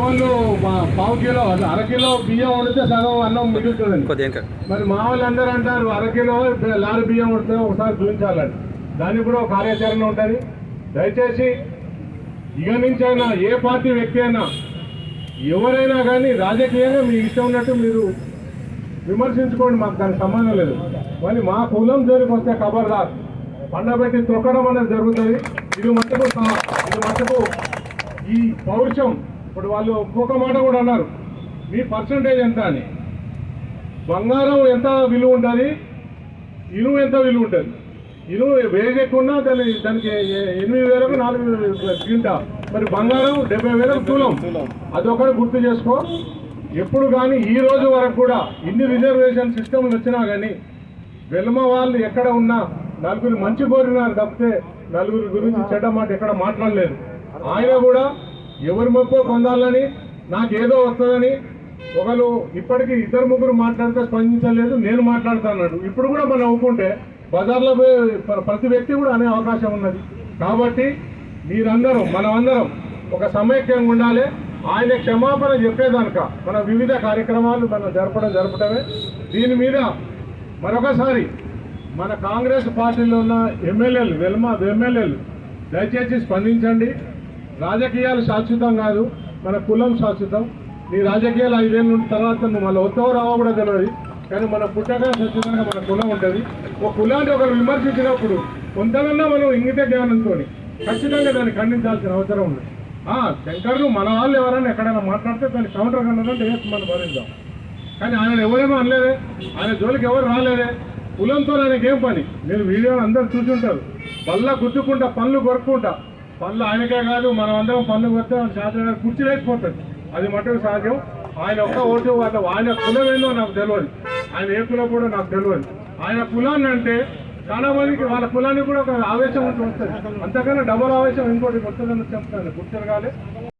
వాళ్ళు మా- పావు కిలో అర కిలో బియ్యం వండితే సగం అన్నం మిగులుతుందండి. మరి మా వాళ్ళు అందరూ అంటారు అర కిలో బి- లారీ బియ్యం వండితే ఒకసారి చూపించాలని దానికి కూడా ఒక కార్యాచరణ ఉంటుంది. దయచేసి ఇక నుంచి అయినా ఏ పార్టీ వ్యక్తి అయినా ఎవరైనా కానీ రాజకీయంగా మీ ఇష్టం ఉన్నట్టు మీరు విమర్శించుకోండి మాకు దానికి సంబంధం లేదు. కానీ మా కులం జోలికి వస్తే ఖబర్దార్ పండబెట్టి తొక్కడం అనేది జరుగుతుంది. ఇది మట్టుకు సా- ఇది మట్టుకు ఈ పౌరుషం ఇప్పుడు వాళ్ళు ఒక్కొక్క మాట కూడా అన్నారు. మీ పర్సంటేజ్ ఎంత అని. బంగారం ఎంత విలువ ఉంటుంది? ఇనుము ఎంత విలువ ఉంటుంది? ఇనుము వేజ్ ఎక్కువ ఉన్నా దాని దానికి ఎనిమిది వేలకు నాలుగు తింటా. మరి బంగారం డెబ్బై వేలకు తులం. అదొకటి గుర్తు చేసుకో. ఎప్పుడు కానీ ఈ రోజు వరకు కూడా ఇన్ని రిజర్వేషన్ సిస్టమ్లు వచ్చినా కానీ వెల్మ వాళ్ళు ఎక్కడ ఉన్నా నలుగురు మంచి కోరినారు తప్పితే నలుగురి గురించి చెడ్డ మాట ఎక్కడ మాట్లాడలేదు. ఆయన కూడా ఎవరి మొప్పో పొందాలని? నాకేదో వస్తుందని? ఒకరు ఇప్పటికీ ఇద్దరు ముగ్గురు మాట్లాడితే స్పందించలేదు నేను మాట్లాడుతున్నాడు ఇప్పుడు కూడా మనం ఒప్పుకుంటే బజార్లో ప్రతి వ్యక్తి కూడా అనే అవకాశం ఉన్నది. కాబట్టి మీరందరూ మనమందరం ఒక సమైక్యంగా ఉండాలి. ఆయన క్షమాపణ చెప్పేదానిక మన వివిధ కార్యక్రమాలు మనం జరపడం జరపడమే దీని మీద మరొకసారి మన కాంగ్రెస్ పార్టీలో ఉన్న ఎమ్మెల్యేలు వెల్మ ఎమ్మెల్యేలు దయచేసి స్పందించండి. రాజకీయాలు శాశ్వతం కాదు మన కులం శాశ్వతం. నీ రాజకీయాలు ఐదేళ్ళ నుండి తర్వాత నువ్వు మళ్ళీ వస్తావో రావో కూడా తెలియదు కానీ మన పుట్టక ఖచ్చితంగా మన కులం ఉంటుంది. ఒక కులాన్ని ఒకరు విమర్శించినప్పుడు కొంతమన్నా మనం ఇంగిత జ్ఞానంతో ఖచ్చితంగా దాన్ని ఖండించాల్సిన అవసరం ఉంది. ఆ, శంకర్ను మన వాళ్ళు ఎవరైనా ఎక్కడైనా మాట్లాడితే దాన్ని కౌంటర్ కన్నదంటే వేసి మనం భరిద్దాం కానీ ఆయన ఎవరేమో అనలేదే. ఆయన జోలికి ఎవరు రాలేదే. కులంతో ఆయనకేం పని? మీరు వీడియో అందరు చూసుంటారు బల్ల గుద్దుకుంటా పనులు కొరుక్కుంటా. పనులు ఆయనకే కాదు మనం అందరం పనులు కొడితే శాస్త్ర కుర్చీ లేకపోతుంది అది మటుకు సాధ్యం. ఆయన ఒక్క ఓటు వాళ్ళ ఆయన కులం ఏందో నాకు తెలియదు. ఆయన ఏ కులం కూడా నాకు తెలియదు. ఆయన కులాన్ని అంటే చాలా మందికి వాళ్ళ కులానికి కూడా ఒక ఆవేశం ఉంటుంది వస్తుంది. అంతకన్నా డబల్ ఆవేశం ఇంకోటి వస్తుందని చెప్తాను. గుర్తిరగాలి.